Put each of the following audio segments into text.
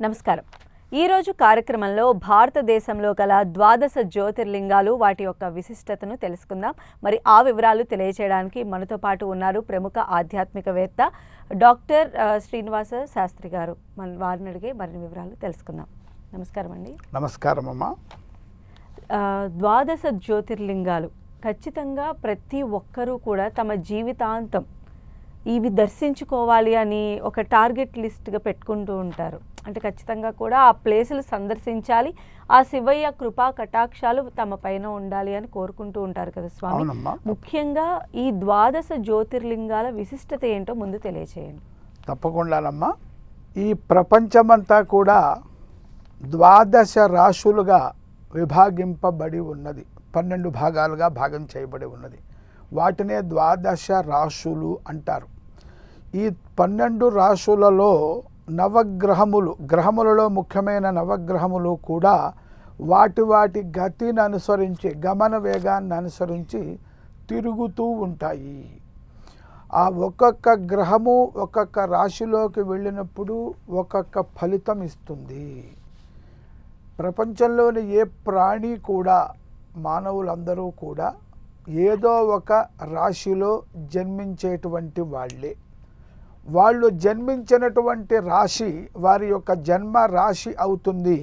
నమస్కారం. ఈరోజు కార్యక్రమంలో భారతదేశంలో గల ద్వాదశ జ్యోతిర్లింగాలు వాటి యొక్క విశిష్టతను తెలుసుకుందాం. మరి ఆ వివరాలు తెలియచేయడానికి మనతో పాటు ఉన్నారు ప్రముఖ ఆధ్యాత్మికవేత్త డాక్టర్ శ్రీనివాస శాస్త్రి గారు. మన వారిని అడిగే మరిన్ని వివరాలు తెలుసుకుందాం. నమస్కారం అండి. నమస్కారం అమ్మా. ద్వాదశ జ్యోతిర్లింగాలు ఖచ్చితంగా ప్రతి ఒక్కరూ కూడా తమ జీవితాంతం ఇవి దర్శించుకోవాలి అని ఒక టార్గెట్ లిస్ట్గా పెట్టుకుంటూ ఉంటారు. అంటే ఖచ్చితంగా కూడా ఆ ప్లేసులు సందర్శించాలి ఆ శివయ్య కృపా కటాక్షాలు తమ పైన ఉండాలి అని కోరుకుంటూ ఉంటారు కదా స్వామి. ముఖ్యంగా ఈ ద్వాదశ జ్యోతిర్లింగాల విశిష్టత ఏంటో ముందు తెలియచేయండి. తప్పకుండానమ్మా. ఈ ప్రపంచమంతా కూడా ద్వాదశ రాశులుగా విభాగింపబడి ఉన్నది. పన్నెండు భాగాలుగా భాగం చేయబడి ఉన్నది. వాటినే ద్వాదశ రాశులు అంటారు. ఈ పన్నెండు రాశులలో నవగ్రహములు గ్రహములలో ముఖ్యమైన నవగ్రహములు కూడా వాటి వాటి గతిని అనుసరించి గమన వేగాన్ని అనుసరించి తిరుగుతూ ఉంటాయి. ఆ ఒక్కొక్క గ్రహము ఒక్కొక్క రాశిలోకి వెళ్ళినప్పుడు ఒక్కొక్క ఫలితం ఇస్తుంది. ప్రపంచంలోని ఏ ప్రాణి కూడా మానవులందరూ కూడా ఏదో ఒక రాశిలో జన్మించేటువంటి వాళ్ళే. వాళ్ళు జన్మించినటువంటి రాశి వారి యొక్క జన్మ రాశి అవుతుంది.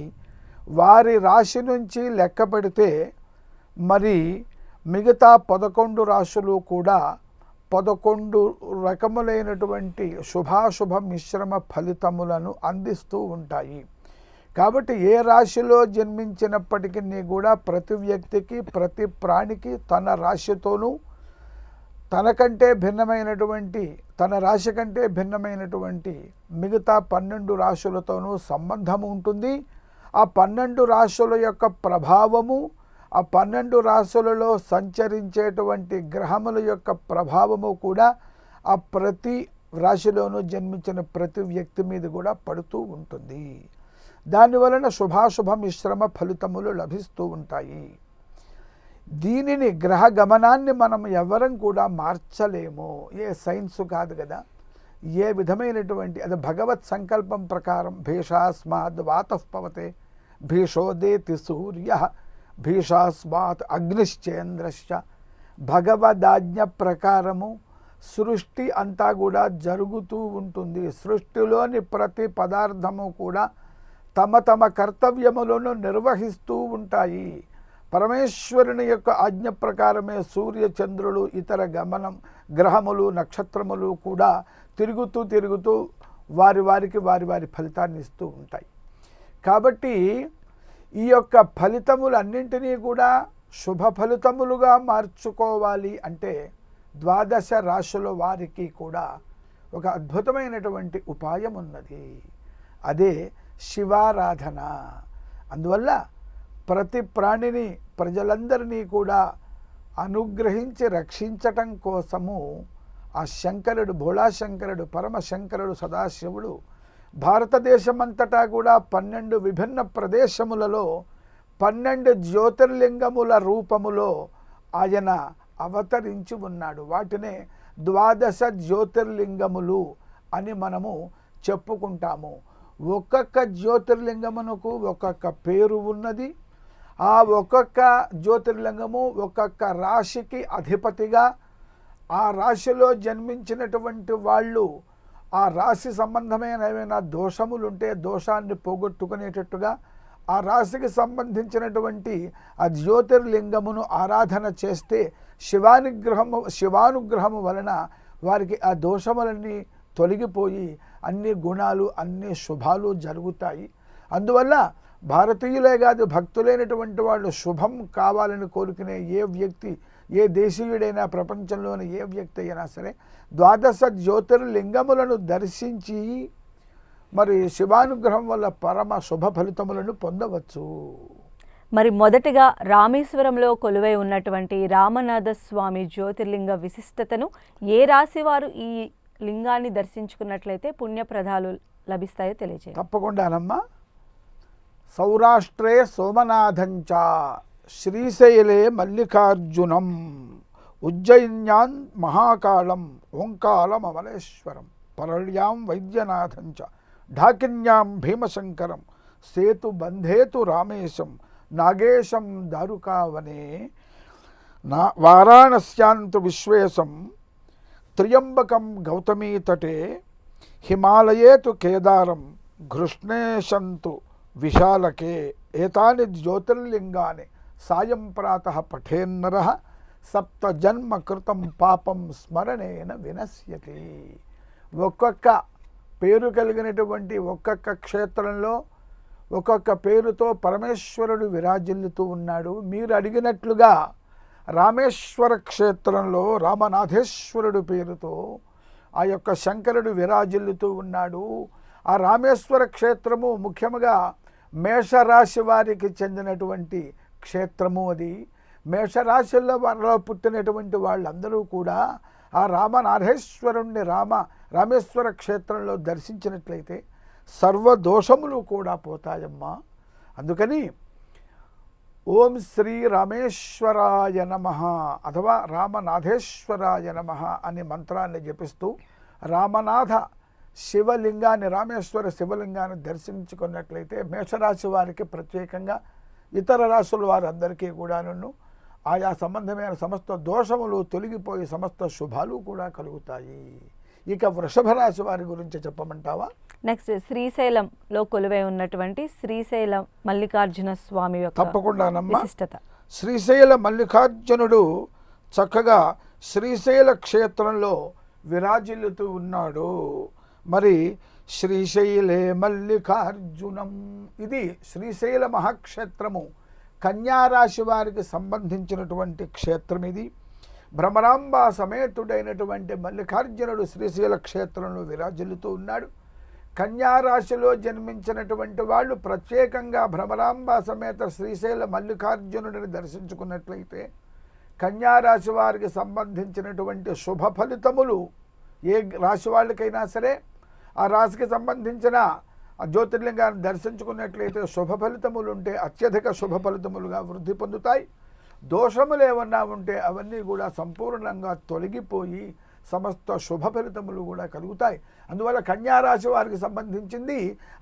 వారి రాశి నుంచి లెక్క పెడితే మరి మిగతా పదకొండు రాశులు కూడా పదకొండు రకములైనటువంటి శుభాశుభ మిశ్రమ ఫలితములను అందిస్తూ ఉంటాయి. కాబట్టి ఏ రాశిలో జన్మించినప్పటికీ కూడా ప్రతి వ్యక్తికి ప్రతి ప్రాణికి తన రాశితోనూ తనకంటే భిన్నమైనటువంటి తన రాశి కంటే భిన్నమైనటువంటి మిగతా పన్నెండు రాశులతోనూ సంబంధం ఉంటుంది. ఆ పన్నెండు రాశుల యొక్క ప్రభావము ఆ పన్నెండు రాశులలో సంచరించేటువంటి గ్రహముల యొక్క ప్రభావము కూడా ఆ ప్రతి రాశిలోనూ జన్మించిన ప్రతి వ్యక్తి మీద కూడా పడుతూ ఉంటుంది. దానివలన శుభాశుభ మిశ్రమ ఫలితములు లభిస్తూ ఉంటాయి. దీనిని గ్రహ గమనాన్ని మనం ఎవరం కూడా మార్చలేము. ఏ సైన్స్ కాదు కదా. ఏ విధమైనటువంటి అది భగవత్ సంకల్పం ప్రకారం భీషాస్మాద్ వాతఃపవతే భీషోదేతి సూర్య భీషాస్మాత్ అగ్నిశ్చేంద్రశ్చ. భగవదాజ్ఞ ప్రకారము సృష్టి అంతా కూడా జరుగుతూ ఉంటుంది. సృష్టిలోని ప్రతి పదార్థము కూడా తమ తమ కర్తవ్యములను నిర్వహిస్తూ ఉంటాయి. పరమేశ్వరుని యొక్క ఆజ్ఞ ప్రకారమే సూర్య చంద్రులు ఇతర గమనం గ్రహములు నక్షత్రములు కూడా తిరుగుతూ తిరుగుతూ వారి వారికి వారి వారి ఫలితాన్ని ఇస్తూ ఉంటాయి. కాబట్టి ఈ యొక్క ఫలితములన్నింటినీ కూడా శుభ ఫలితములుగా మార్చుకోవాలి అంటే ద్వాదశ రాశుల వారికి కూడా ఒక అద్భుతమైనటువంటి ఉపాయం ఉన్నది. అదే శివారాధన. అందువల్ల ప్రతి ప్రాణిని ప్రజలందరినీ కూడా అనుగ్రహించి రక్షించటం కోసము ఆ శంకరుడు భోళాశంకరుడు పరమశంకరుడు సదాశివుడు భారతదేశమంతటా కూడా పన్నెండు విభిన్న ప్రదేశములలో పన్నెండు జ్యోతిర్లింగముల రూపములో ఆయన అవతరించి ఉన్నాడు. వాటినే ద్వాదశ జ్యోతిర్లింగములు అని మనము చెప్పుకుంటాము. ఒక్కొక్క జ్యోతిర్లింగమునకు ఒక్కొక్క పేరు ఉన్నది. ఆ ఒక్కొక్క జ్యోతిర్లింగము ఒక్కొక్క రాశికి అధిపతిగా ఆ రాశిలో జన్మించినటువంటి వాళ్ళు ఆ రాశి సంబంధమైన ఏమైనా దోషములు ఉంటే దోషాన్ని పోగొట్టుకునేటట్టుగా ఆ రాశికి సంబంధించినటువంటి ఆ జ్యోతిర్లింగమును ఆరాధన చేస్తే శివానుగ్రహము శివానుగ్రహము వలన వారికి ఆ దోషములన్నీ తొలగిపోయి అన్ని గుణాలు అన్ని శుభాలు జరుగుతాయి. అందువల్ల భారతీయులే కాదు భక్తులైనటువంటి వాళ్ళు శుభం కావాలని కోరుకునే ఏ వ్యక్తి ఏ దేశీయుడైనా ప్రపంచంలోని ఏ వ్యక్తి అయినా సరే ద్వాదశ జ్యోతిర్లింగములను దర్శించి మరి శివానుగ్రహం వల్ల పరమ శుభ ఫలితములను పొందవచ్చు. మరి మొదటగా రామేశ్వరంలో కొలువై ఉన్నటువంటి రామనాథ స్వామి జ్యోతిర్లింగ విశిష్టతను ఏ రాశి వారు ఈ లింగాన్ని దర్శించుకున్నట్లయితే పుణ్యప్రదాలు లభిస్తాయో తెలియజేయండి తప్పకుండానమ్మా సౌరాష్ట్రే సోమనాథంచ శ్రీశైలే మల్లికార్జునం ఉజ్జయిన్యాన్ మహాకాళం ఓంకాళమమలేశ్వరం పరళ్యాం వైద్యనాథంచ ఢాకిన్యాం భీమశంకరం సేతు బంధేతు రామేశం నాగేశం దారుకావనే నా వారాణస్యాంతు విశ్వేశం త్ర్యంబకం గౌతమీతటే హిమాలయేతు కేదారం ఘృష్ణేశంతు విశాలకే ఏతాని జ్యోతిర్లింగాని సాయం ప్రాత పఠేన్నర సప్త జన్మ కృతం పాపం స్మరణేన వినశ్యతి. ఒక్కొక్క పేరు కలిగినటువంటి ఒక్కొక్క క్షేత్రంలో ఒక్కొక్క పేరుతో పరమేశ్వరుడు విరాజిల్లుతూ ఉన్నాడు. మీరు అడిగినట్లుగా రామేశ్వర క్షేత్రంలో రామనాథేశ్వరుడు పేరుతో ఆ యొక్క శంకరుడు విరాజిల్లుతూ ఉన్నాడు. ఆ రామేశ్వర క్షేత్రము ముఖ్యముగా మేషరాశి వారికి చెందినటువంటి క్షేత్రము అది. మేషరాశుల్లో వారిలో పుట్టినటువంటి వాళ్ళందరూ కూడా ఆ రామనాథేశ్వరుణ్ణి రామ రామేశ్వర క్షేత్రంలో దర్శించినట్లయితే సర్వ దోషములు కూడా పోతాయమ్మా. అందుకని ఓం శ్రీ రామేశ్వరాయ నమ అథవా రామనాథేశ్వరాయ నమ అనే మంత్రాన్ని జపిస్తూ రామనాథ శివలింగాన్ని రామేశ్వర శివలింగాన్ని దర్శించుకున్నట్లయితే మేషరాశి వారికి ప్రత్యేకంగా ఇతర రాశుల వారందరికీ కూడాను ఆయా సంబంధమైన సమస్త దోషములు తొలగిపోయి సమస్త శుభాలు కూడా కలుగుతాయి. ఇక వృషభ రాశి వారి గురించి చెప్పమంటావా? నెక్స్ట్ శ్రీశైలంలో కొలువై ఉన్నటువంటి శ్రీశైలం మల్లికార్జున స్వామి యొక్క తప్పకుండానమ్మా విశిష్టత. శ్రీశైల మల్లికార్జునుడు చక్కగా శ్రీశైల క్షేత్రంలో విరాజిల్లుతూ ఉన్నాడు. మరి శ్రీశైలే మల్లికార్జునం. ఇది శ్రీశైల మహాక్షేత్రము. కన్యారాశి వారికి సంబంధించినటువంటి క్షేత్రం ఇది. భ్రమరాంబ సమేతుడైనటువంటి మల్లికార్జునుడు శ్రీశైల క్షేత్రంలో విరాజిల్లుతూ ఉన్నాడు. కన్యారాశిలో జన్మించినటువంటి వాళ్ళు ప్రత్యేకంగా భ్రమరాంబ సమేత శ్రీశైల మల్లికార్జునుడిని దర్శించుకున్నట్లయితే కన్యారాశి వారికి సంబంధించినటువంటి శుభ ఫలితములు ఏ రాశి వాళ్ళకైనా సరే ఆ రాశికి సంబంధించిన ఆ జ్యోతిర్లింగాన్ని దర్శించుకున్నట్లయితే శుభ ఫలితములు ఉంటే అత్యధిక శుభ ఫలితములుగా వృద్ధి పొందుతాయి. దోషములు ఏమన్నా ఉంటే అవన్నీ కూడా సంపూర్ణంగా తొలగిపోయి సమస్త శుభ ఫలితములు కూడా కలుగుతాయి. అందువల్ల కన్యారాశి వారికి సంబంధించింది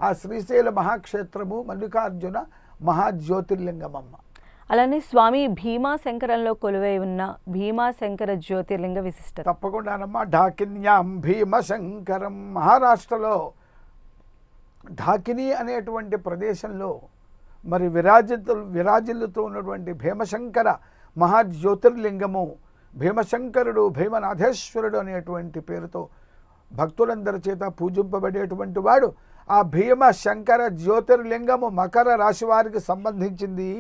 ఆ శ్రీశైల మహాక్షేత్రము మల్లికార్జున మహాజ్యోతిర్లింగమమ్మ. అలానే స్వామి భీమాశంకరంలో కొలువై ఉన్న భీమాశంకర జ్యోతిర్లింగ విశిష్టత. తప్పకుండానమ్మా ఢాకిన్యాం భీమశంకరం మహారాష్ట్రలో. ఢాకిని అనేటువంటి ప్రదేశంలో మరి విరాజితు విరాజిల్లుతూ ఉన్నటువంటి భీమశంకర మహాజ్యోతిర్లింగము భీమశంకరుడు భీమనాథేశ్వరుడు అనేటువంటి పేరుతో భక్తులందరి చేత పూజింపబడేటువంటి వాడు. ఆ భీమశంకర జ్యోతిర్లింగము మకర రాశి వారికి సంబంధించింది.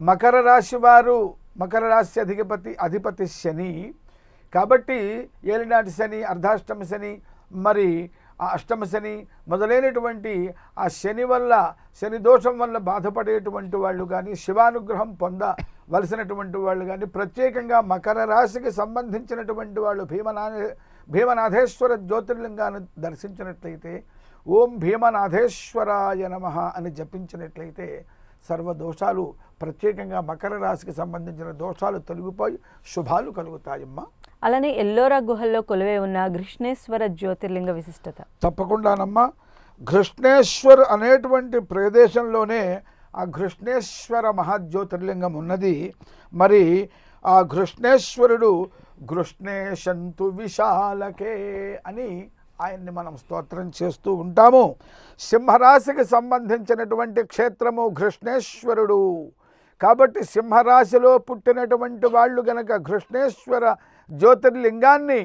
మకర రాశి వారు మకర రాశి అధిపతి అధిపతి శని. కాబట్టి ఏలినాటి శని అర్ధాష్టమ శని మరి అష్టమ శని మొదలైనటువంటి ఆ శని వల్ల శని దోషం వల్ల బాధపడేటువంటి వాళ్ళు కానీ శివానుగ్రహం పొందవలసినటువంటి వాళ్ళు కానీ ప్రత్యేకంగా మకర రాశికి సంబంధించినటువంటి వాళ్ళు భీమనా భీమనాథేశ్వర జ్యోతిర్లింగాన్ని దర్శించినట్లయితే ఓం భీమనాథేశ్వరాయ నమ అని జపించినట్లయితే సర్వ దోషాలు ప్రత్యేకంగా మకర రాశికి సంబంధించిన దోషాలు తొలగిపోయి శుభాలు కలుగుతాయమ్మా. అలానే ఎల్లోరా గుహల్లో కొలువై ఉన్న కృష్ణేశ్వర జ్యోతిర్లింగ విశిష్టత. తప్పకుండానమ్మా. కృష్ణేశ్వర్ అనేటువంటి ప్రదేశంలోనే ఆ కృష్ణేశ్వర మహాజ్యోతిర్లింగం ఉన్నది. మరి ఆ కృష్ణేశ్వరుడు కృష్ణేశంతు విశాలకే అని ఆయన్ని మనం స్తోత్రం చేస్తూ ఉంటాము. సింహరాశికి సంబంధించినటువంటి క్షేత్రము కృష్ణేశ్వరుడు. కాబట్టి సింహరాశిలో పుట్టినటువంటి వాళ్ళు గనక కృష్ణేశ్వర జ్యోతిర్లింగాన్ని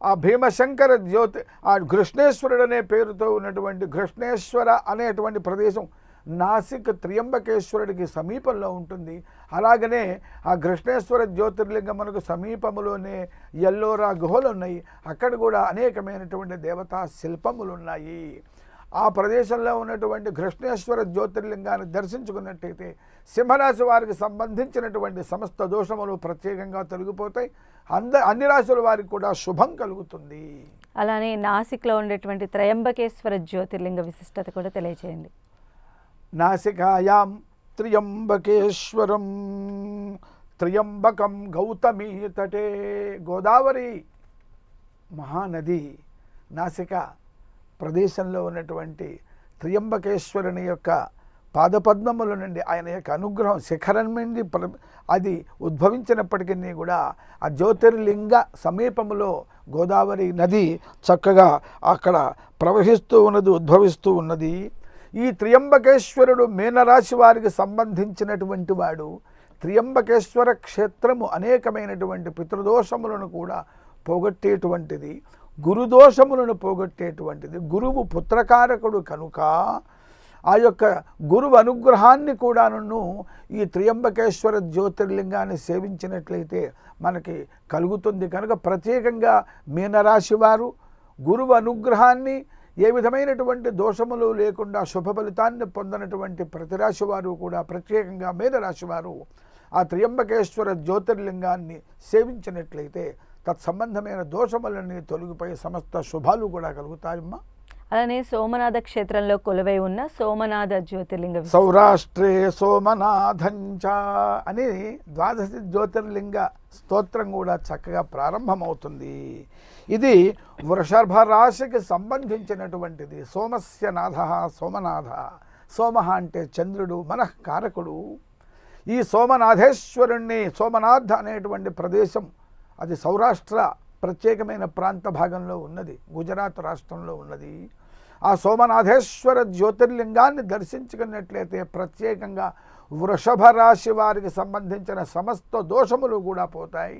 ఆ భీమశంకర జ్యోతి ఆ కృష్ణేశ్వరుడు అనే పేరుతో ఉన్నటువంటి కృష్ణేశ్వర అనేటువంటి ప్రదేశం నాసిక్ త్రియంబకేశ్వరుడికి సమీపంలో ఉంటుంది. అలాగనే ఆ కృష్ణేశ్వర జ్యోతిర్లింగం మనకు సమీపంలోనే ఎల్లోరా గుహలు ఉన్నాయి అక్కడ కూడా అనేకమైనటువంటి దేవతా శిల్పములు ఉన్నాయి ఆ ప్రదేశంలో ఉన్నటువంటి కృష్ణేశ్వర జ్యోతిర్లింగాన్ని దర్శించుకున్నట్టయితే సింహరాశి వారికి సంబంధించినటువంటి సమస్త దోషములు ప్రత్యేకంగా తొలగిపోతాయి. అంద అన్ని రాశుల వారికి కూడా శుభం కలుగుతుంది. అలానే నాసిక్లో ఉండేటువంటి త్రయంబకేశ్వర జ్యోతిర్లింగ విశిష్టత కూడా తెలియచేయండి. నాసికాయాం త్రియంబకేశ్వరం త్రియంబకం గౌతమీ తటే గోదావరి మహానది నాసిక ప్రదేశంలో ఉన్నటువంటి త్రియంబకేశ్వరుని యొక్క పాదపద్మముల నుండి ఆయన యొక్క అనుగ్రహం శిఖరం నుండి ప్ర- అది ఉద్భవించినప్పటికీ కూడా ఆ జ్యోతిర్లింగ సమీపంలో గోదావరి నది చక్కగా అక్కడ ప్రవహిస్తూ ఉన్నది ఉద్భవిస్తూ ఉన్నది. ఈ త్రియంబకేశ్వరుడు మీనరాశి వారికి సంబంధించినటువంటి వాడు త్రియంబకేశ్వర క్షేత్రము అనేకమైనటువంటి పితృదోషములను కూడా పోగొట్టేటువంటిది. గురుదోషములను పోగొట్టేటువంటిది. గురువు పుత్రకారకుడు కనుక ఆ యొక్క గురువు అనుగ్రహాన్ని కూడాను ఈ త్రియంబకేశ్వర జ్యోతిర్లింగాన్ని సేవించినట్లయితే మనకి కలుగుతుంది. కనుక ప్రత్యేకంగా మీనరాశి వారు గురువు అనుగ్రహాన్ని ఏ విధమైనటువంటి దోషములు లేకుండా శుభ ఫలితాన్ని పొందినటువంటి ప్రతి రాశి వారు కూడా ప్రత్యేకంగా మీనరాశి వారు ఆ త్రియంబకేశ్వర జ్యోతిర్లింగాన్ని సేవించినట్లయితే తత్సంబంధమైన దోషములన్నీ తొలగిపోయి సమస్త శుభాలు కూడా కలుగుతాయమ్మా. అలానే సోమనాథ క్షేత్రంలో కొలువై ఉన్న సోమనాథ జ్యోతిర్లింగ. సౌరాష్ట్రే సోమనాథంచ అని ద్వాదశి జ్యోతిర్లింగ స్తోత్రం కూడా చక్కగా ప్రారంభమవుతుంది. ఇది వృషభ రాశికి సంబంధించినటువంటిది. సోమస్య నాథ సోమనాథ. సోమ అంటే చంద్రుడు మనఃకారకుడు. ఈ సోమనాథేశ్వరుణ్ణి సోమనాథ్ అనేటువంటి ప్రదేశం అది సౌరాష్ట్ర ప్రత్యేకమైన ప్రాంత భాగంలో ఉన్నది గుజరాత్ రాష్ట్రంలో ఉన్నది. ఆ సోమనాథేశ్వర జ్యోతిర్లింగాన్ని దర్శించుకున్నట్లయితే ప్రత్యేకంగా వృషభ రాశి వారికి సంబంధించిన సమస్త దోషములు కూడా పోతాయి.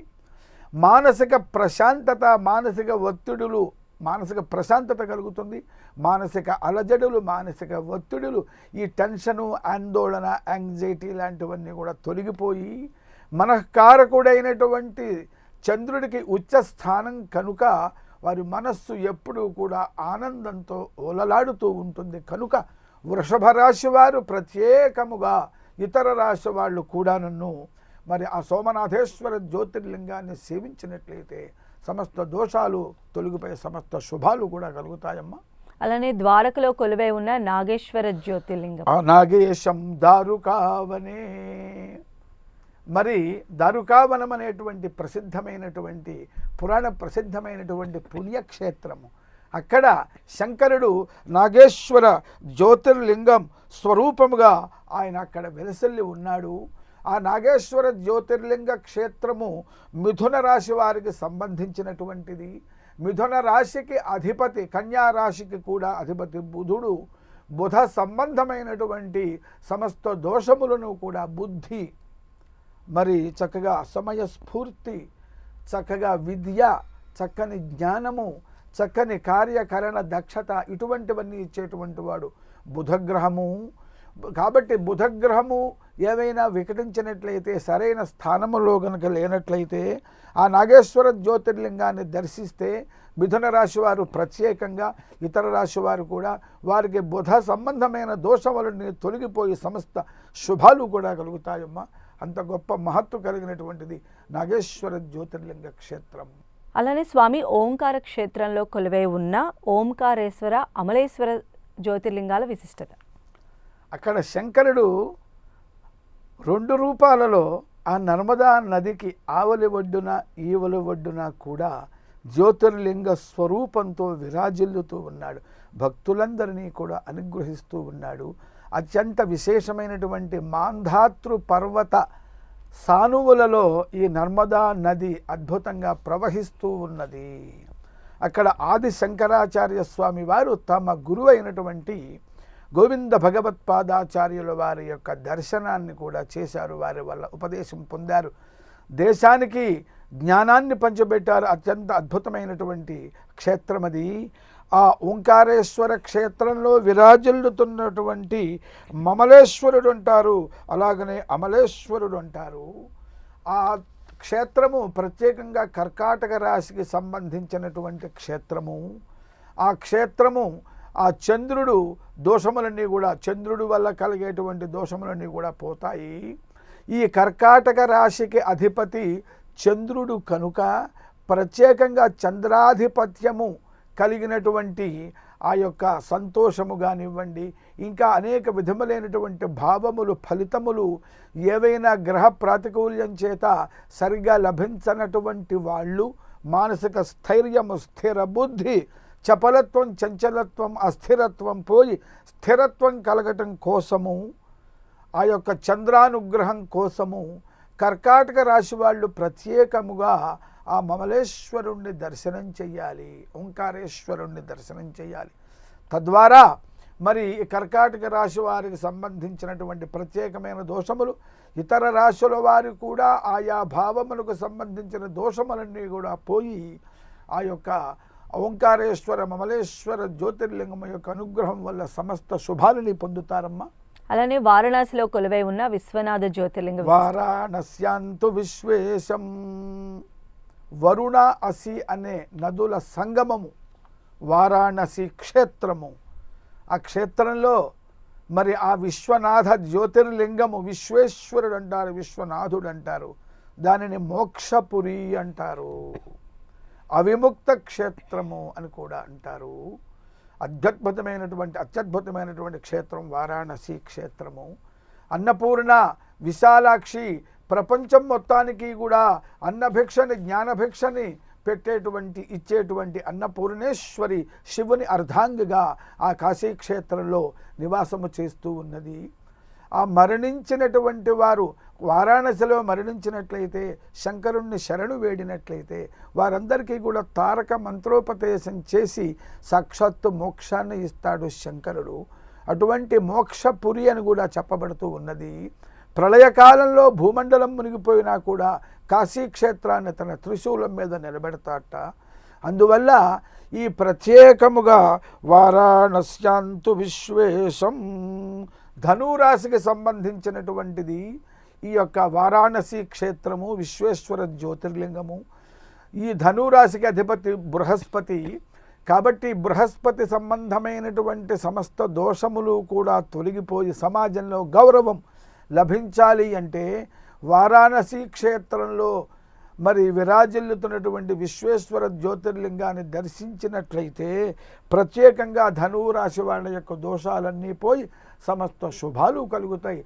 మానసిక ప్రశాంతత మానసిక ఒత్తిడులు మానసిక ప్రశాంతత కలుగుతుంది. మానసిక అలజడులు మానసిక ఒత్తిడులు ఈ టెన్షను ఆందోళన యాంగ్జైటీ లాంటివన్నీ కూడా తొలగిపోయి మనఃకారకుడైనటువంటి చంద్రుడికి ఉచ్చ స్థానం కనుక వారి మనస్సు ఎప్పుడూ కూడా ఆనందంతో ఓలలాడుతూ ఉంటుంది. కనుక వృషభ రాశి వారు ప్రత్యేకముగా ఇతర రాశి వాళ్ళు కూడాను మరి ఆ సోమనాథేశ్వర జ్యోతిర్లింగాన్ని సేవించినట్లయితే సమస్త దోషాలు తొలగిపోయే సమస్త శుభాలు కూడా కలుగుతాయమ్మా. అలానే ద్వారకలో కొలువై ఉన్న నాగేశ్వర జ్యోతిర్లింగం. నాగేశం దారుకావనే. మరి దారుకావనం అనేటువంటి ప్రసిద్ధమైనటువంటి పురాణ ప్రసిద్ధమైనటువంటి పుణ్యక్షేత్రము. అక్కడ శంకరుడు నాగేశ్వర జ్యోతిర్లింగం స్వరూపముగా ఆయన అక్కడ వెలసిల్లి ఉన్నాడు. ఆ నాగేశ్వర జ్యోతిర్లింగ క్షేత్రము మిథున రాశి వారికి సంబంధించినటువంటిది. మిథున రాశికి అధిపతి కన్యా రాశికి కూడా అధిపతి బుధుడు. బుధ సంబంధమైనటువంటి సమస్త దోషములను కూడా బుద్ధి మరి చక్కగా సమయ స్ఫూర్తి చక్కగా విద్య చక్కని జ్ఞానము చక్కని కార్యకరణ దక్షత ఇటువంటివన్నీ ఇచ్చేటువంటి వాడు బుధగ్రహము. కాబట్టి బుధగ్రహము ఏవైనా వికటించినట్లయితే సరైన స్థానములో గనక లేనట్లయితే ఆ నాగేశ్వర జ్యోతిర్లింగాన్ని దర్శిస్తే మిథున రాశి వారు ప్రత్యేకంగా ఇతర రాశి వారు కూడా వారికి బుధ సంబంధమైన దోషములని తొలగిపోయి సమస్త శుభాలు కూడా కలుగుతాయమ్మా. అంత గొప్ప మహత్వ కలిగినటువంటిది నాగేశ్వర జ్యోతిర్లింగ క్షేత్రం. అలానే స్వామి ఓంకార క్షేత్రంలో కొలువై ఉన్న ఓంకారేశ్వర అమలేశ్వర జ్యోతిర్లింగాల విశిష్టత. అక్కడ శంకరుడు రెండు రూపాలలో ఆ నర్మదా నదికి ఆవలి ఒడ్డున ఈవలి ఒడ్డున కూడా జ్యోతిర్లింగ స్వరూపంతో విరాజిల్లుతూ ఉన్నాడు. భక్తులందరినీ కూడా అనుగ్రహిస్తూ ఉన్నాడు. అత్యంత విశేషమైనటువంటి మాంధాతృ పర్వత సానువులలో ఈ నర్మదా నది అద్భుతంగా ప్రవహిస్తూ ఉన్నది. అక్కడ ఆది శంకరాచార్య స్వామి వారు తమ గురువు అయినటువంటి గోవింద భగవత్పాదాచార్యుల వారి యొక్క దర్శనాన్ని కూడా చేశారు. వారి వల్ల ఉపదేశం పొందారు. దేశానికి జ్ఞానాన్ని పంచిపెట్టారు. అత్యంత అద్భుతమైనటువంటి క్షేత్రం అది ఆ ఓంకారేశ్వర క్షేత్రంలో విరాజిల్లుతున్నటువంటి మమలేశ్వరుడు అంటారు అలాగనే అమలేశ్వరుడు అంటారు ఆ క్షేత్రము ప్రత్యేకంగా కర్కాటక రాశికి సంబంధించినటువంటి క్షేత్రము. ఆ క్షేత్రము ఆ చంద్రుడు దోషములన్నీ కూడా చంద్రుడు వల్ల కలిగేటువంటి దోషములన్నీ కూడా పోతాయి. ఈ కర్కాటక రాశికి అధిపతి చంద్రుడు కనుక ప్రత్యేకంగా చంద్రాధిపత్యము కలిగినటువంటి ఆ యొక్క సంతోషము కానివ్వండి ఇంకా అనేక విధములైనటువంటి భావములు ఫలితములు ఏవైనా గ్రహ ప్రాతికూల్యం చేత సరిగా లభించనటువంటి వాళ్ళు మానసిక స్థైర్యము స్థిర బుద్ధి చపలత్వం చంచలత్వం అస్థిరత్వం పోయి స్థిరత్వం కలగటం కోసము ఆ యొక్క చంద్రానుగ్రహం కోసము కర్కాటక రాశి వాళ్ళు ప్రత్యేకముగా ఆ మమలేశ్వరుణ్ణి దర్శనం చెయ్యాలి ఓంకారేశ్వరుణ్ణి దర్శనం చేయాలి తద్వారా మరి కర్కాటక రాశి వారికి సంబంధించినటువంటి ప్రత్యేకమైన దోషములు ఇతర రాశుల వారు కూడా ఆయా భావములకు సంబంధించిన దోషములన్నీ కూడా పోయి ఆ యొక్క ఓంకారేశ్వర మమలేశ్వర జ్యోతిర్లింగం యొక్క అనుగ్రహం వల్ల సమస్త శుభాలని పొందుతారమ్మా అలానే వారణాసిలో కొలువై ఉన్న విశ్వనాథ జ్యోతిర్లింగ. వారాణస్యాంతు విశ్వేశం వరుణ అసి అనే నదుల సంగమము వారాణసి క్షేత్రము. ఆ క్షేత్రంలో మరి ఆ విశ్వనాథ జ్యోతిర్లింగము విశ్వేశ్వరుడు అంటారు విశ్వనాథుడు అంటారు. దానిని మోక్షపురి అంటారు. అవిముక్త క్షేత్రము అని కూడా అంటారు. అత్యద్భుతమైనటువంటి అత్యద్భుతమైనటువంటి క్షేత్రం వారాణసి క్షేత్రము. అన్నపూర్ణ విశాలాక్షి ప్రపంచం మొత్తానికి కూడా అన్నభిక్షని జ్ఞానభిక్షని పెట్టేటువంటి ఇచ్చేటువంటి అన్నపూర్ణేశ్వరి శివుని అర్ధాంగిగా ఆ కాశీక్షేత్రంలో నివాసము చేస్తూ ఉన్నది. ఆ మరణించినటువంటి వారు వారాణసిలో మరణించినట్లయితే శంకరుణ్ణి శరణు వేడినట్లయితే వారందరికీ కూడా తారక మంత్రోపదేశం చేసి సాక్షాత్తు మోక్షాన్ని ఇస్తాడు శంకరుడు. అటువంటి మోక్షపురి అని కూడా చెప్పబడుతూ ఉన్నది. ప్రళయకాలంలో భూమండలం మునిగిపోయినా కూడా కాశీక్షేత్రాన్ని తన త్రిశూలం మీద నిలబెడతాట. అందువల్ల ఈ ప్రత్యేకముగా వారాణస్యాంతు విశ్వేశం ధనురాశికి సంబంధించినటువంటిది ఈ యొక్క వారాణసి క్షేత్రము విశ్వేశ్వర జ్యోతిర్లింగము. ఈ ధనురాశికి అధిపతి బృహస్పతి. కాబట్టి బృహస్పతి సంబంధమైనటువంటి సమస్త దోషములు కూడా తొలగిపోయి సమాజంలో గౌరవం లభించాలి అంటే వారాణసి క్షేత్రంలో మరి విరాజిల్లుతున్నటువంటి విశ్వేశ్వర జ్యోతిర్లింగాన్ని దర్శించినట్లయితే ప్రత్యేకంగా ధనురాశి వాళ్ళ యొక్క దోషాలన్నీ పోయి సమస్త శుభాలు కలుగుతాయి.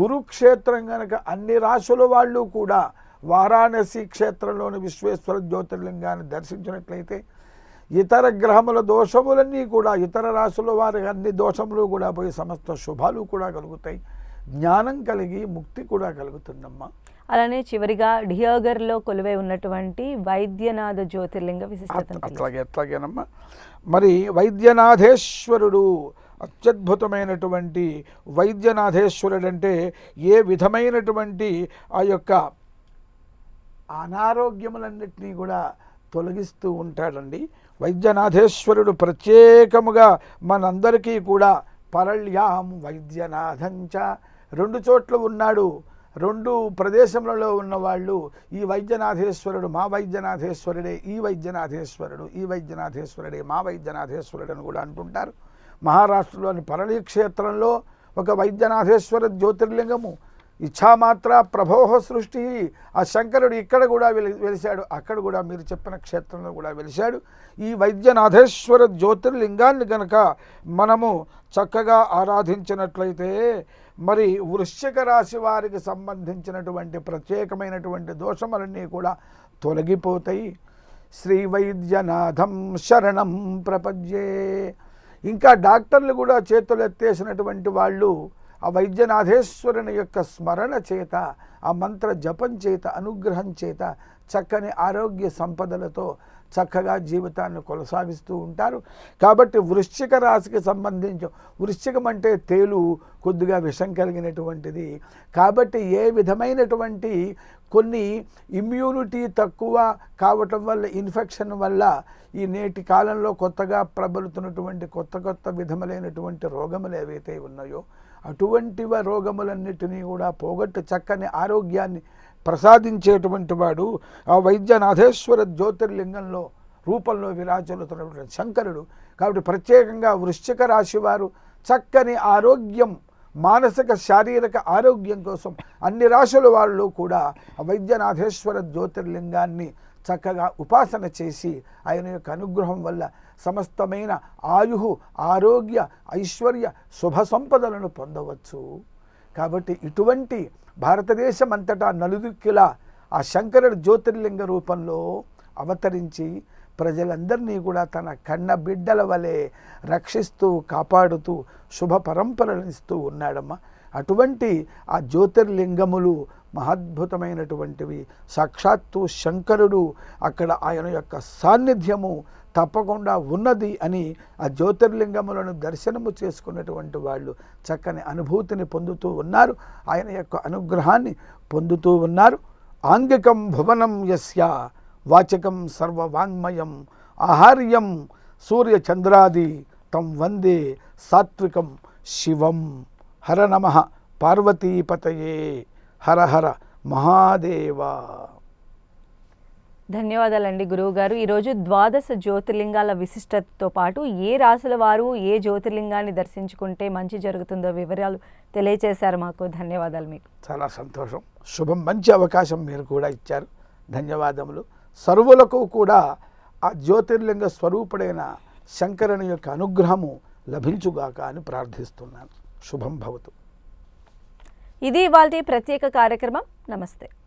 గురుక్షేత్రం కనుక అన్ని రాశుల వాళ్ళు కూడా వారాణసి క్షేత్రంలోని విశ్వేశ్వర జ్యోతిర్లింగాన్ని దర్శించినట్లయితే ఇతర గ్రహముల దోషములన్నీ కూడా ఇతర రాశుల వారి అన్ని దోషములు కూడా పోయి సమస్త శుభాలు కూడా కలుగుతాయి. జ్ఞానం కలిగి ముక్తి కూడా కలుగుతుందమ్మా. అలానే చివరిగా డియోగర్లో కొలువై ఉన్నటువంటి వైద్యనాథ జ్యోతిర్లింగ విశిష్టత అట్లాగే అట్లాగేనమ్మా. మరి వైద్యనాథేశ్వరుడు అత్యద్భుతమైనటువంటి వైద్యనాథేశ్వరుడు అంటే ఏ విధమైనటువంటి ఆ యొక్క అనారోగ్యములన్నిటినీ కూడా తొలగిస్తూ ఉంటాడండి. వైద్యనాథేశ్వరుడు ప్రత్యేకముగా మనందరికీ కూడా పరళ్యాం వైద్యనాథంచ రెండు చోట్ల ఉన్నాడు. రెండు ప్రదేశములలో ఉన్నవాళ్ళు ఈ వైద్యనాథేశ్వరుడు మా వైద్యనాథేశ్వరుడే ఈ వైద్యనాథేశ్వరుడు ఈ వైద్యనాథేశ్వరుడే మా వైద్యనాథేశ్వరుడు అని కూడా అంటుంటారు. మహారాష్ట్రలోని పరణి క్షేత్రంలో ఒక వైద్యనాథేశ్వర జ్యోతిర్లింగము ఇచ్ఛామాత్ర ప్రభోహ సృష్టి. ఆ శంకరుడు ఇక్కడ కూడా వెలిశాడు. అక్కడ కూడా మీరు చెప్పిన క్షేత్రంలో కూడా వెలిశాడు. ఈ వైద్యనాథేశ్వర జ్యోతిర్లింగాన్ని గనక మనము చక్కగా ఆరాధించినట్లయితే మరి వృశ్చిక రాశి వారికి సంబంధించినటువంటి ప్రత్యేకమైనటువంటి దోషములన్నీ కూడా తొలగిపోతాయి. శ్రీ వైద్యనాథం శరణం ప్రపంచే. ఇంకా డాక్టర్లు కూడా చేతులు ఎత్తేసినటువంటి వాళ్ళు ఆ వైద్యనాథేశ్వరుని యొక్క స్మరణ చేత ఆ మంత్ర జపం చేత అనుగ్రహం చేత చక్కని ఆరోగ్య సంపదలతో చక్కగా జీవితాన్ని కొనసాగిస్తూ ఉంటారు. కాబట్టి వృశ్చిక రాశికి సంబంధించి వృశ్చికం అంటే తేలు కొద్దిగా విషం కలిగినటువంటిది. కాబట్టి ఏ విధమైనటువంటి కొన్ని ఇమ్యూనిటీ తక్కువ కావటం వల్ల ఇన్ఫెక్షన్ వల్ల ఈ నేటి కాలంలో కొత్తగా ప్రబలుతున్నటువంటి కొత్త కొత్త విధములైనటువంటి రోగములు ఏవైతే ఉన్నాయో అటువంటి రోగములన్నిటినీ కూడా పోగొట్టు చక్కని ఆరోగ్యాన్ని ప్రసాదించేటువంటి వాడు ఆ వైద్యనాథేశ్వర జ్యోతిర్లింగంలో రూపంలో విరాజులుతున్నటువంటి శంకరుడు. కాబట్టి ప్రత్యేకంగా వృశ్చిక రాశి వారు చక్కని ఆరోగ్యం మానసిక శారీరక ఆరోగ్యం కోసం అన్ని రాశుల వాళ్ళు కూడా వైద్యనాథేశ్వర జ్యోతిర్లింగాన్ని చక్కగా ఉపాసన చేసి ఆయన యొక్క అనుగ్రహం వల్ల సమస్తమైన ఆయు ఆరోగ్య ఐశ్వర్య శుభ సంపదలను పొందవచ్చు. కాబట్టి ఇటువంటి భారతదేశం అంతటా నలుదిక్కులా ఆ శంకరుడు జ్యోతిర్లింగ రూపంలో అవతరించి ప్రజలందరినీ కూడా తన కన్న బిడ్డల వలె రక్షిస్తూ కాపాడుతూ శుభ పరంపరలు ఇస్తూ ఉన్నాడమ్మా. అటువంటి ఆ జ్యోతిర్లింగములు మహద్భుతమైనటువంటివి. సాక్షాత్తు శంకరుడు అక్కడ ఆయన యొక్క సాన్నిధ్యము తప్పకుండా ఉన్నది అని ఆ జ్యోతిర్లింగములను దర్శనము చేసుకున్నటువంటి వాళ్ళు చక్కని అనుభూతిని పొందుతూ ఉన్నారు. ఆయన యొక్క అనుగ్రహాన్ని పొందుతూ ఉన్నారు. ఆంగికం భువనం యస్య వాచకం సర్వవాంగ్మయం ఆహార్యం సూర్యచంద్రాది తం వందే సాత్వికం శివం. హర నమ. పార్వతీపతయే. హర హర మహాదేవా. ధన్యవాదాలండి గురువుగారు. ఈరోజు ద్వాదశ జ్యోతిర్లింగాల విశిష్టతతో పాటు ఏ రాసుల వారు ఏ జ్యోతిర్లింగాన్ని దర్శించుకుంటే మంచి జరుగుతుందో వివరాలు తెలియచేశారు మాకు. ధన్యవాదాలు మీకు. చాలా సంతోషం. శుభం మంచి అవకాశం మీరు కూడా ఇచ్చారు. ధన్యవాదములు. సర్వులకు కూడా ఆ జ్యోతిర్లింగ స్వరూపుడైన శంకరుని యొక్క అనుగ్రహము లభించుగాక అని ప్రార్థిస్తున్నాను. శుభం భవతు. ఇది ఇవాళ ప్రత్యేక కార్యక్రమం. నమస్తే.